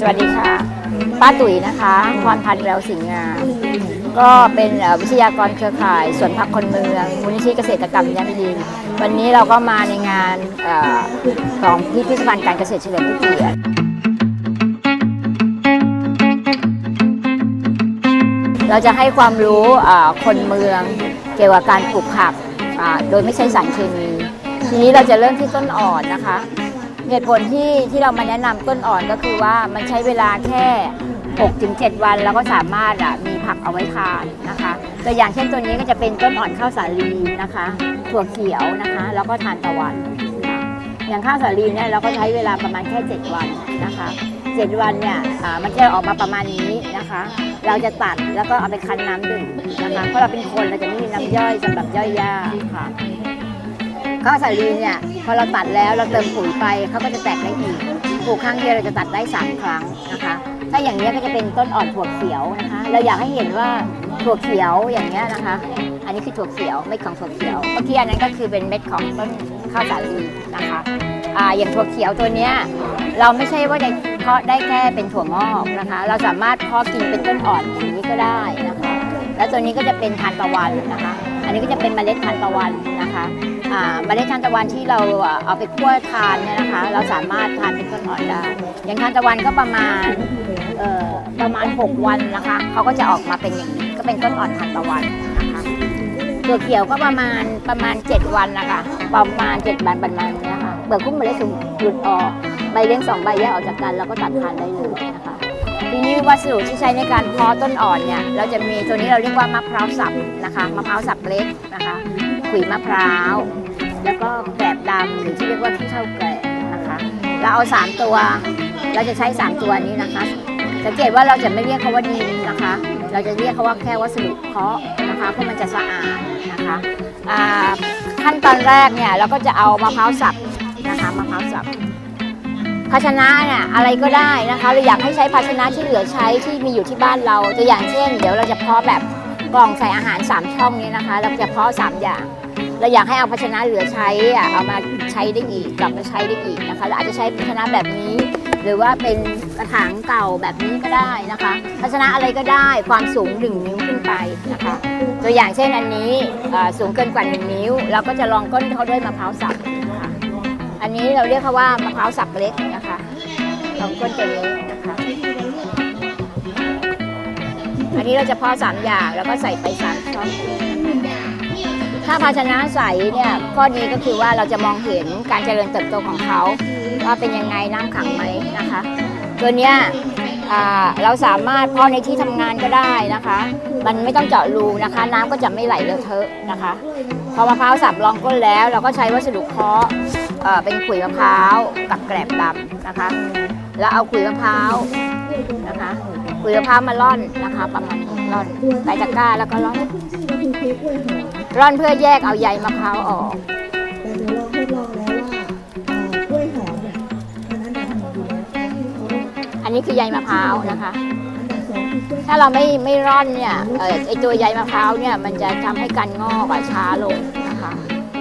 สวัสดีค่ะ ป้าตุ๋ยนะคะพรพันธ์แววสิงห์งาม ก็เป็นเอ่อวิทยากรเครือข่ายสวนผักคนเมืองมูลนิธิเกษตรกรรมยั่งยืนวันนี้เราก็มาในงานเอ่อของพิพิธภัณฑ์การเกษตรเฉลิมพระเกียรติเราจะให้ความรู้เอ่อคนเมืองเกี่ยวกับการปลูกผักอ่าโดยไม่ใช้สารเคมี ทีนี้เราจะเริ่มที่ต้นอ่อนนะคะ เหตุผลที่ที่เรามาแนะนำต้นอ่อนก็คือว่ามันใช้เวลาแค่ 6-7 วันแล้วก็สามารถอะมีผักเอาไว้ทานนะคะตัวอย่างเช่นตัวนี้ก็จะเป็นต้นอ่อนข้าวสาลีนะคะ ถั่วเขียวนะคะ แล้วก็ทานตะวันค่ะอย่างข้าวสาลีเนี่ยเราก็ใช้เวลาประมาณแค่ 7 วันนะคะ 7 วันเนี่ยอ่ามันจะออกมาประมาณนี้นะคะ เราจะตัดแล้วก็เอาไปคั้นน้ำดื่มนะคะเพราะเราเป็นคนเราจะไม่มีน้ำย่อยสำหรับย่อยยาค่ะข้าวสาลีเนี่ย พอเราตัดแล้วเราเติมปุ๋ยไปเขาก็จะแตกได้อีกปลูกครั้งเดียวเราจะตัดได้สามครั้งนะคะ ถ้าอย่างนี้ก็จะเป็นต้นอ่อนถั่วเขียวนะคะ เราอยากให้เห็นว่าถั่วเขียวอย่างเงี้นะคะ อันนี้คือถั่วเขียวเม็ดของถั่วเขียวเมื่อกี้อันนั้นก็คือเป็นเม็ดของต้นข้าวสาลีนะคะอ่าอย่างถั่วเขียวตัวเนี้ยเราไม่ใช่ว่าจะเพาะได้แค่เป็นถั่วงอกนะคะ เราสามารถเพาะกินเป็นต้นอ่อนอย่างนี้ก็ได้นะคะ แล้วตัวนี้ก็จะเป็นทานตะวันนะคะ อันนี้ก็จะเป็นเมล็ดทานตะวันนะคะอ่าเมล็ดทานตะวันที่เราเอาไปคั่วทานเนี่ยนะคะ เราสามารถทานเป็นต้นอ่อนได้ อย่างทานตะวันก็ประมาณเอ่อประมาณ 6 วันนะคะเขาก็จะออกมาเป็นอย่างนี้ ก็เป็นต้นอ่อนทานตะวันนะคะตัวเขียวก็ประมาณประมาณ 7 วันนะคะประมาณ 7 วันประมาณนี้ค่ะเปลือกคุ้มเมล็ดถูกหลุดออกใบเลี้ยงสองใบแยกออกจากกันแล้วก็ตัดทานได้เลยนะคะ ทีนี้วัสดุที่ใช้ในการเพาะต้นอ่อนเนี่ยเราจะมีตัวนี้เราเรียกว่ามะพร้าวสับนะคะมะพร้าวสับเล็กนะคะขุยมะพร้าว แล้วก็แกลบดำหรือที่เรียกว่าขี้เท่าแกลบนะคะเราเอาสามตัว เราจะใช้สามตัวนี้นะคะสังเกตว่าเราจะไม่เรียกเขาว่าดินนะคะ เราจะเรียกเขาว่าแค่วัสดุเพาะนะคะเพราะมันจะสะอาดนะคะขั้นตอนแรกเนี่ยเราก็จะเอามะพร้าวสับนะคะมะพร้าวสับ ภาชนะเนี่ยอะไรก็ได้นะคะเราอยากให้ใช้ภาชนะที่เหลือใช้ที่มีอยู่ที่บ้านเราตัวอย่างเช่น เดี๋ยวเราจะเพาะแบบกล่องใส่อาหาร 3 ช่องนี้นะคะ เราจะเพาะ3อย่าง เราอยากให้เอาภาชนะเหลือใช้อะเอามาใช้ได้อีกกลับมาใช้ได้อีกนะคะเราอาจจะใช้ภาชนะแบบนี้ หรือว่าเป็นกระถางเก่าแบบนี้ก็ได้นะคะ ภาชนะอะไรก็ได้ความสูงหนึ่งนิ้วขึ้นไปนะคะ ตัวอย่างเช่นอันนี้สูงเกินกว่าหนึ่งนิ้ว เราก็จะรองก้นเขาด้วยมะพร้าวสับอันนี้เราเรียกเขาว่ามะพร้าวสับเล็ก นะคะของก้นตัวนี้นะคะอันนี้เราจะพาะสามอย่างแล้วก็ใส่ไปสามช่องถ้าภาชนะใสเนี่ยข้อดีก็คือว่าเราจะมองเห็นการเจริญเติบโตของเขาว่าเป็นยังไงน้ำขังไหมนะคะ ตัวเนี้ยเราสามารถเพาะในที่ทำงานก็ได้นะคะ มันไม่ต้องเจาะรูนะคะ น้ำก็จะไม่ไหลเลอะเทอะนะคะ พอมะพร้าวสับรองก้นแล้ว เราก็ใช้วัสดุเพาะเอ่อเป็นขุยมะพร้าวกับแกลบดำนะคะ แล้วเอาขุยมะพร้าวนะคะขุยมะพร้าวมาร่อนนะคะประมาณนี้ร่อนใส่ตะกร้าแล้วก็ร่อน ร่อนเพื่อแยกเอาใยมะพร้าวออกแต่เดี๋ยวลองทดลองแล้วว่าเอ่อกล้วยหอมเนี่ยอันนั้นทำอยู่แล้วอันนี้คือใยมะพร้าวนะคะ ถ้าเราไม่ไม่ร่อนเนี่ยเอ่อไอตัวใยมะพร้าวเนี่ยมันจะทำให้การงอกอะช้าลง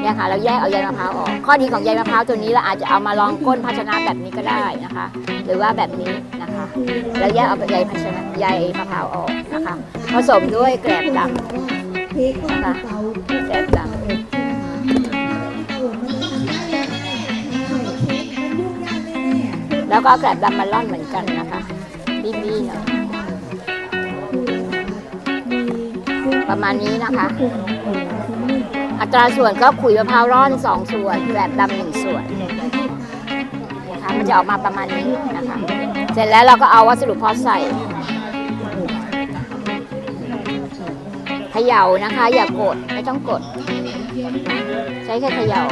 เนี่ยค่ะเราแยกเอาใยมะพร้าวออก ข้อดีของใยมะพร้าวตัวนี้เราอาจจะเอามาลองก้นภาชนะแบบนี้ก็ได้นะคะ หรือว่าแบบนี้นะคะแล้วแยกเอาใยภาชนะใยมะพร้าวออกนะคะ ผสมด้วยแกลบดพริกก็คือเตาำแกลบดำนยุ่งยากแล้วก็แกลบดำมาร่อนเหมือนกันนะคะบีบีหน่อยประมาณนี้นะคะ ตราส่วนก็ขุยมะพร้าวร่อนสองส่วนแกลบดำหนึ่งส่วนนะคะมันจะออกมาประมาณนี้นะคะ เสร็จแล้วเราก็เอาวัสดุพาะใส่เขย่านะคะ อย่ากดไม่ต้องกด ใช้แค่เขย่า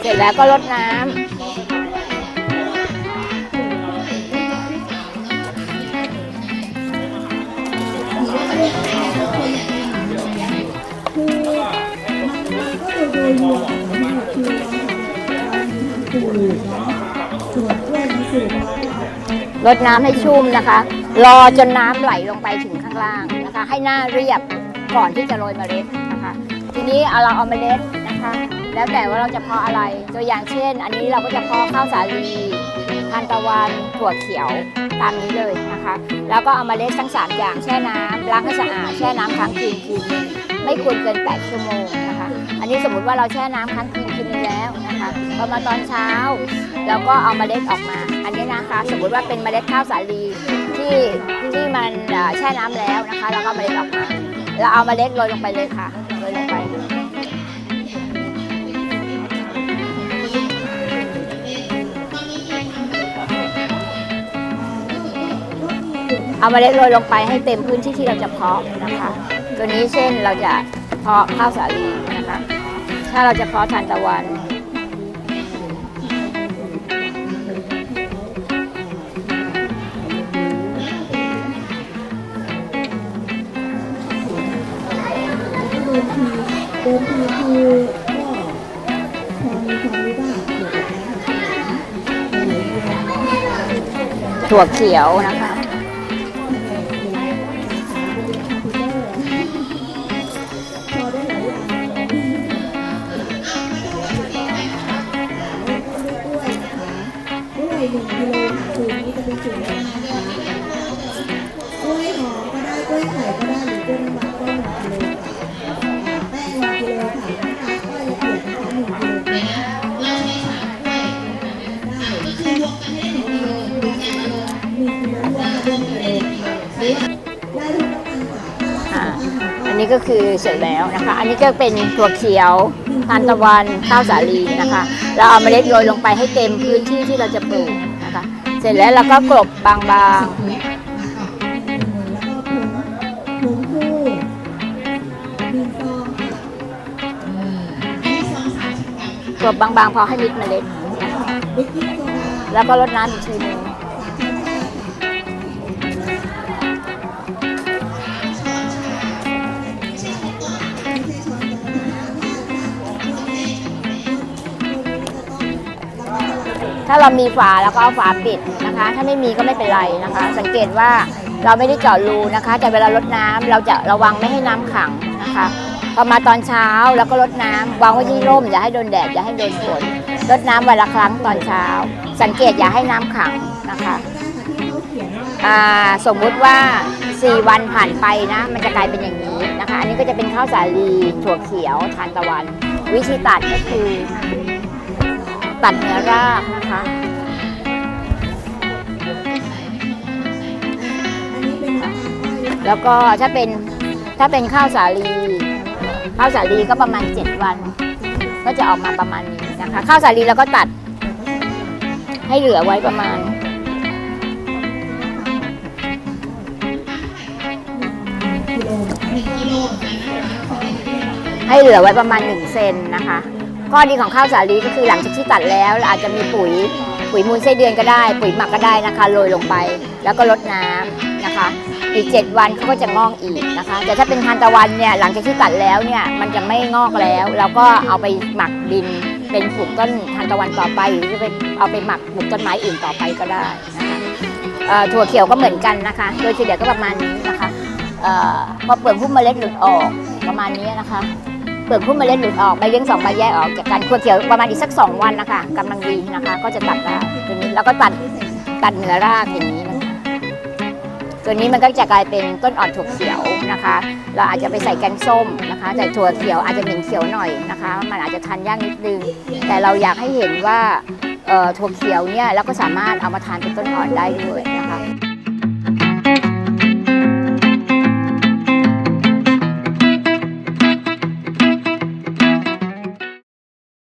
เสร็จแล้วก็ลดน้ำ ลดน้ำให้ชุ่มนะคะ รอจนน้ำไหลลงไปถึงข้างล่างนะคะ ให้หน้าเรียบก่อนที่จะโรยเมล็ดนะคะ ทีนี้เอาเราเอาเมล็ดนะคะนะคะ แล้วแต่ว่าเราจะเพาะอะไร ตัวอย่างเช่น อันนี้เราก็จะเพาะข้าวสาลีทานตะวันถั่วเขียวตามนี้เลยนะคะ แล้วก็เอามาเล็ดทั้ง 3 อย่างแช่น้ำล้างให้สะอาดแช่น้ำครั้งคืนคืนนึง ไม่ควรเกิน 8 ชั่วโมงนะคะ อันนี้สมมติว่าเราแช่น้ำค้างคืนคืนนึงแล้วนะคะพอมาตอนเช้าเราก็เอาเมล็ดออกมา อันนี้นะคะ สมมติว่าเป็นเมล็ดข้าวสาลีที่ที่มันแช่น้ำแล้วนะคะแล้วก็เอาเมล็ดออกมาเราเอาเมล็ดโรยลงไปเลยค่ะโรยลงไปเอาเมล็ดโรยลงไปให้เต็มพื้นที่ที่เราจะเพาะนะคะ ตัวนี้เช่นเราจะเพาะข้าวสาลีนะคะ ถ้าเราจะเพาะทานตะวันเดิมทีเดิมทีคือ ก็ได้หรือกล้วยน้ำว้าก็หนึ่งกิโลค่ะแป้งหนึ่งกิโลค่ะน้ำตาลอ้อยละเอียดนะคะหนึ่งกิโลกรัมได้คือยกให้หนึ่งกิโลหนึ่งกิโลมีน้ำรวมกันได้หนึ่งกิโลได้ทุกอาหารค่ะอันนี้ก็คือเสร็จแล้วนะคะ อันนี้ก็เป็นถั่วเขียวทานตะวันข้าวสาลีนะคะ เราเอาเมล็ดโรยลงไปให้เต็มพื้นที่ที่เราจะปลูกนะคะ เสร็จแล้วเราก็กลบบางแกลบบางๆ พอให้มิดเมล็ดเบกกิ้งโซดาแล้วก็รดน้ำอีกทีนึงถ้าเรามีฝาแล้วก็เอาฝาปิดนะคะ ถ้าไม่มีก็ไม่เป็นไรนะคะ สังเกตว่าเราไม่ได้เจาะรูนะคะ แต่เวลารดน้ำเราจะระวังไม่ให้น้ำขัง นะคะพอมาตอนเช้าแล้วก็รดน้ำวางไว้ที่ร่ม อย่าให้โดนแดดอย่าให้โดนฝนรดน้ำวันละครั้งตอนเช้า สังเกตอย่าให้น้ำขังนะคะอ่าสมมุติว่า 4 วันผ่านไปนะ มันจะกลายเป็นอย่างนี้นะคะ อันนี้ก็จะเป็นข้าวสาลีถั่วเขียวทานตะวัน วิธีตัดก็คือ ตัดเนื้อรากนะคะ แล้วก็ถ้าเป็น ถ้าเป็นข้าวสาลี ข้าวสาลีก็ประมาณ 7 วัน ก็จะออกมาประมาณนี้นะคะ ข้าวสาลีเราก็ตัด ให้เหลือไว้ประมาณให้เหลือไว้ประมาณ1เซนนะคะ ข้อดีของข้าวสาลีก็คือหลังจากที่ตัดแล้วเราอาจจะมีปุ๋ยปุ๋ยมูลไส้เดือนก็ได้ ปุ๋ยหมักก็ได้นะคะโรยลงไป แล้วก็รดน้ำนะคะ อีก 7 วันเขาก็จะงอกอีกนะคะ แต่ถ้าเป็นทานตะวันเนี่ยหลังจากที่ตัดแล้วเนี่ยมันจะไม่งอกแล้ว เราก็เอาไปหมักดินเป็นปลูกต้นทานตะวันต่อไปหรือจะไปเอาไปหมักปลูกต้นไม้อื่นต่อไปก็ได้นะคะถั่วเขียวก็เหมือนกันนะคะ โดยเฉลี่ยก็ประมาณนี้นะคะพอเปลือกหุ้มเมล็ดหลุดออกประมาณนี้นะคะเปลือกหุ้มเมล็ดหลุดออกใบเลี้ยงสองใบแยกออกจากกันถั่วเขียวประมาณอีกสักสองวันนะคะกำลังดีนะคะ ก็จะตัดได้ตัวนี้แล้วก็ตัดตัดเนื้อรากอย่างนี้ ตัวนี้มันก็จะกลายเป็นต้นอ่อนถั่วเขียวนะคะ เราอาจจะไปใส่แกงส้มนะคะใส่ถั่วเขียวอาจจะเหม็นเขียวหน่อยนะคะ มันอาจจะทานยากนิดนึง แต่เราอยากให้เห็นว่าถั่วเขียวเนี่ยเราก็สามารถเอามาทานเป็นต้นอ่อนได้ด้วย